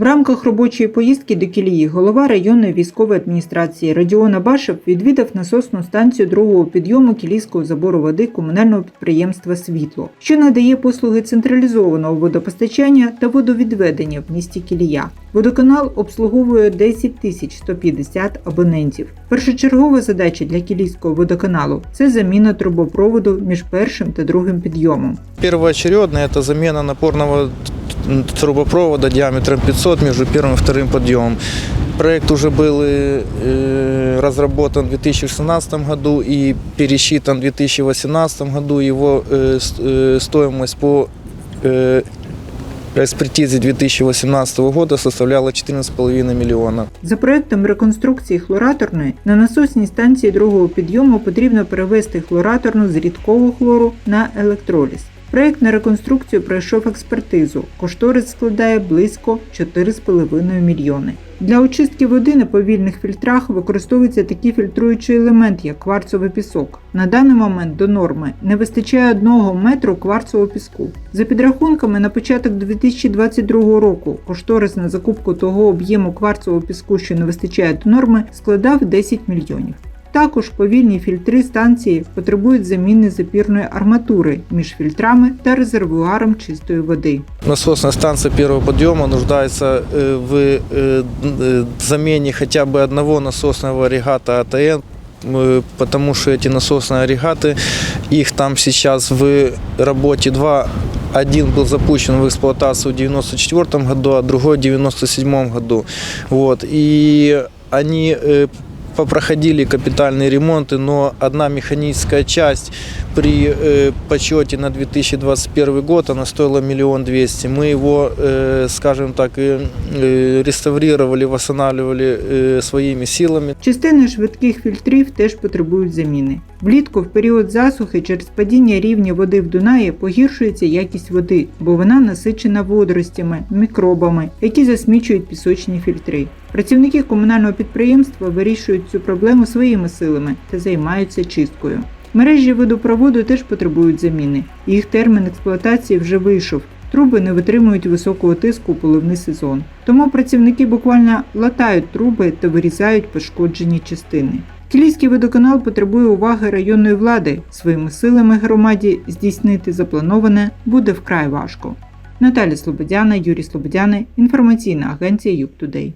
В рамках робочої поїздки до Кілії голова районної військової адміністрації Радіон Абашев відвідав насосну станцію другого підйому Кілійського забору води комунального підприємства Світло, що надає послуги централізованого водопостачання та водовідведення в місті Кілія. Водоканал обслуговує 10 тисяч 150 абонентів. Першочергова задача для Кілійського водоканалу це заміна трубопроводу між першим та другим підйомом. Первоочередно это замена напорного трубопровода диаметром 500 между первым и вторым подъемом. Проект уже был э, разработан в 2016 году и пересчитан в 2018 году. Его э, с- э, стоимость по э, экспертизе 2018 года составляла 14,5 миллиона. За проектом реконструкції хлораторної на насосній станції другого підйому потрібно перевести хлораторну з рідкого хлору на електроліз. Проект на реконструкцію пройшов експертизу. Кошторис складає близько 4,5 мільйони. Для очистки води на повільних фільтрах використовується такий фільтруючий елемент, як кварцовий пісок. На даний момент до норми не вистачає одного метру кварцового піску. За підрахунками, на початок 2022 року кошторис на закупку того об'єму кварцового піску, що не вистачає до норми, складав 10 мільйонів. Також повільні фільтри станції потребують заміни запірної арматури між фільтрами та резервуаром чистої води. Насосная станция первого подъема нуждается э, в э, э, замене хотя бы одного насосного агрегата АТН, э, потому что эти насосные агрегаты, их там сейчас в работе два. Один был запущен в эксплуатацию в 1994 году, а другой в 1997 году. Вот. И они э, попроходили капитальные ремонты, но одна механическая часть при э, подсчете на 2021 год она стоила миллион двести. Мы его, э, скажем так, э, э, реставрировали, восстанавливали э, своими силами. Частина швидких фільтрів теж потребують заміни. Влітку в період засухи через падіння рівня води в Дунаї погіршується якість води, бо вона насичена водоростями, мікробами, які засмічують пісочні фільтри. Працівники комунального підприємства вирішують цю проблему своїми силами та займаються чисткою. Мережі водопроводу теж потребують заміни. Їх термін експлуатації вже вийшов. Труби не витримують високого тиску у поливний сезон. Тому працівники буквально латають труби та вирізають пошкоджені частини. Кілійський водоканал потребує уваги районної влади. Своїми силами громаді здійснити заплановане буде вкрай важко. Наталя Слободяна, Юрій Слободяни, інформаційна агенція Юг Тудей.